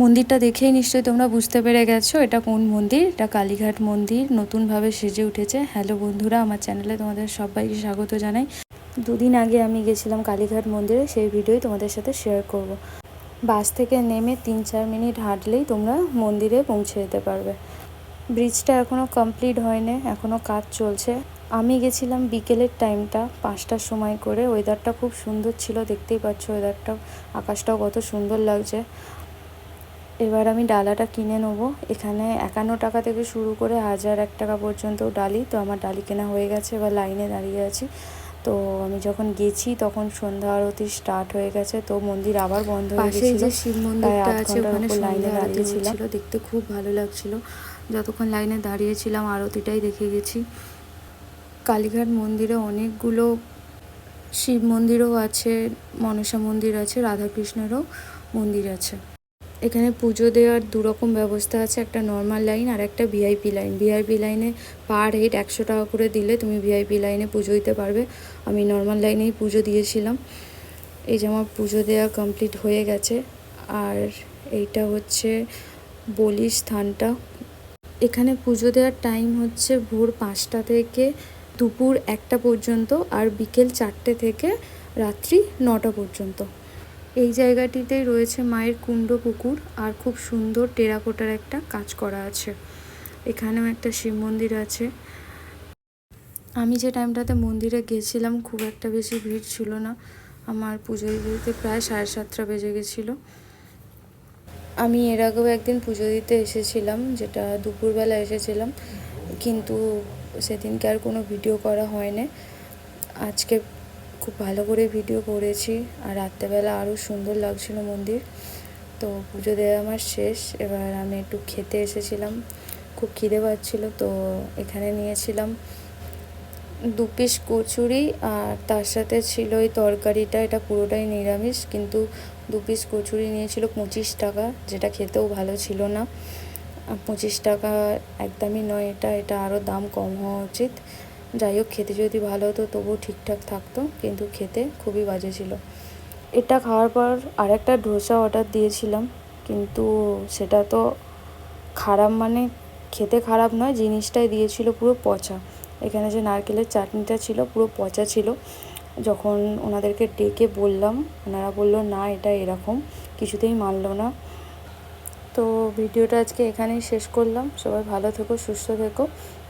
মন্দিরটা দেখেই নিশ্চয়ই তোমরা বুঝতে পেরে গেছো এটা কোন মন্দির? এটা কালীঘাট মন্দির, নতুনভাবে সেজে উঠেছে। হ্যালো বন্ধুরা, আমার চ্যানেলে তোমাদের সবাইকে স্বাগত জানাই। দুদিন আগে আমি গেছিলাম কালীঘাট মন্দিরে, সেই ভিডিওই তোমাদের সাথে শেয়ার করব। বাস থেকে নেমে তিন চার মিনিট হাঁটলেই তোমরা মন্দিরে পৌঁছে যেতে পারবে। ব্রিজটা এখনও কমপ্লিট হয়নি এখনও কাজ চলছে। আমি গেছিলাম বিকেলের টাইমটা পাঁচটার সময় করে। ওয়েদারটা খুব সুন্দর ছিল, দেখতেই পাচ্ছ ওয়েদারটা আকাশটাও কত সুন্দর লাগছে। এবার আমি ডালাটা কিনে নেব। এখানে একান্ন টাকা থেকে শুরু করে হাজার এক টাকা পর্যন্ত ডালি। তো আমার ডালি কেনা হয়ে গেছে এবার লাইনে দাঁড়িয়ে আছি। তো আমি যখন গেছি তখন সন্ধ্যা আরতি স্টার্ট হয়ে গেছে। তো মন্দির আবার বন্ধ হয়ে গেছিল। যে শিব মন্দিরটা আছে ওখানে লাইনে দাঁড়িয়েছিলাম। ছিল দেখতে খুব ভালো লাগছিল। যতক্ষণ লাইনে দাঁড়িয়েছিলাম আরতিটাই দেখে গেছি। কালীঘাট মন্দিরে অনেকগুলো শিব মন্দিরও আছে মনসা মন্দির আছে রাধাকৃষ্ণেরও মন্দির আছে। এখানে পুজো দেওয়ার দুরকম ব্যবস্থা আছে, একটা নর্মাল লাইন আর একটা ভিআইপি লাইন ভিআইপি লাইনে পার হেড একশো টাকা করে দিলে তুমি ভিআইপি লাইনে পুজো দিতে পারবে। আমি নর্মাল লাইনেই পুজো দিয়েছিলাম। এই যে আমার পুজো দেওয়া কমপ্লিট হয়ে গেছে। আর এইটা হচ্ছে বলি স্থানটা। এখানে পুজো দেওয়ার টাইম হচ্ছে ভোর পাঁচটা থেকে দুপুর একটা পর্যন্ত আর বিকেল চারটে থেকে রাত্রি নটা পর্যন্ত। এই জায়গাটিতেই রয়েছে মায়ের কুণ্ড পুকুর আর খুব সুন্দর টেরাকোটার একটা কাজ করা আছে। এখানেও একটা শিব মন্দির আছে। আমি যে টাইমটাতে মন্দিরে গেছিলাম, খুব একটা বেশি ভিড় ছিল না। আমার পুজো দিতে প্রায় সাড়ে সাতটা বেজে গেছিল। আমি এর আগেও একদিন পুজো দিতে এসেছিলাম, যেটা দুপুরবেলা এসেছিলাম। কিন্তু সেদিনকে আর কোনো ভিডিও করা হয়নি। আজকে খুব ভালো করে ভিডিও করেছি আর রাত্রেবেলা আরও সুন্দর লাগছিল মন্দির। তো পুজো দেওয়া আমার শেষ, এবার আমি একটু খেতে এসেছিলাম। খুব খিদে পাচ্ছিলো, তো এখানে নিয়েছিলাম দু পিস কচুরি আর তার সাথে ছিল ওই তরকারিটা, এটা পুরোটাই নিরামিষ, কিন্তু দু পিস কচুরি নিয়েছিল পঁচিশ টাকা, যেটা খেতেও ভালো ছিল না। পঁচিশ টাকা একদমই নয়, এটা এটা আরও দাম কম হওয়া উচিত। যাই হোক খেতে যদি ভালো হতো তবুও ঠিকঠাক থাকতো, কিন্তু খেতে খুবই বাজে ছিল। এটা খাওয়ার পর আরেকটা ধোসা অর্ডার দিয়েছিলাম, কিন্তু সেটা তো খারাপ মানে খেতে খারাপ নয়, জিনিসটাই দিয়েছিল পুরো পচা। এখানে যে নারকেলের চাটনিটা ছিল, পুরো পচা ছিল। যখন ওনাদেরকে ডেকে বললাম, ওনারা বলল, না, এটা এরকম, কিছুতেই মানলো না। তো ভিডিওটা আজকে এখানেই শেষ করলাম। সবাই ভালো থেকো, সুস্থ থেকো।